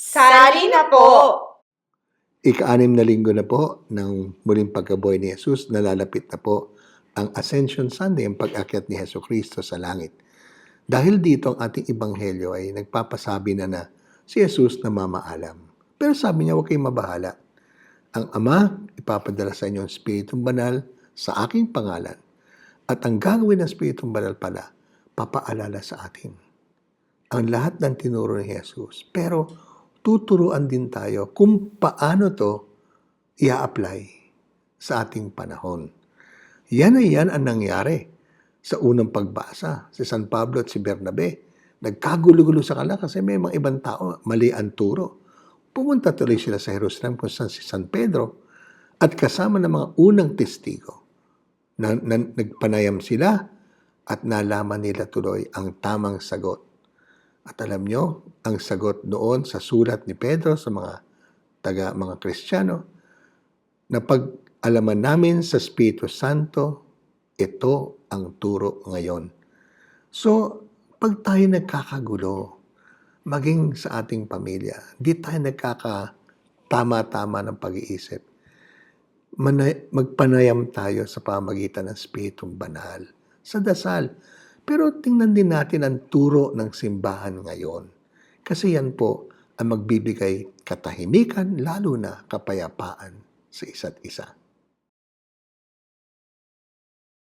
Sali na po! Ika-anim na linggo na po ng muling pagkabuhay ni Jesus, nalalapit na po ang Ascension Sunday, ang pag-akyat ni Heso Kristo sa langit. Dahil dito ang ating ebanghelyo ay nagpapasabi na na si Jesus na mamaalam. Pero sabi niya, huwag kayong mabahala. Ang Ama, ipapadala sa inyo ang Spiritong Banal sa aking pangalan. At ang gagawin ng Spiritong Banal pala, papaalala sa atin. Ang lahat ng tinuro ni Jesus. Pero tuturuan din tayo kung paano to i-apply sa ating panahon. Yan ay yan ang nangyari sa unang pagbasa. Si San Pablo at si Bernabe, nagkagulo-gulo sa kanila kasi may mga ibang tao, mali ang turo. Pumunta tuloy sila sa Jerusalem kung saan si San Pedro at kasama ng mga unang testigo. Na, na, nagpanayam sila at nalaman nila tuloy ang tamang sagot. At alam nyo, ang sagot noon sa sulat ni Pedro sa mga taga mga Kristiyano, na pag-alaman namin sa Espiritu Santo, ito ang turo ngayon. So, pag tayo nagkakagulo, maging sa ating pamilya, di tayo nagkaka-tama-tama ng pag-iisip. Magpanayam tayo sa pamagitan ng Spiritong Banal, sa dasal. Pero tingnan din natin ang turo ng simbahan ngayon. Kasi yan po ang magbibigay katahimikan, lalo na kapayapaan sa isa't isa.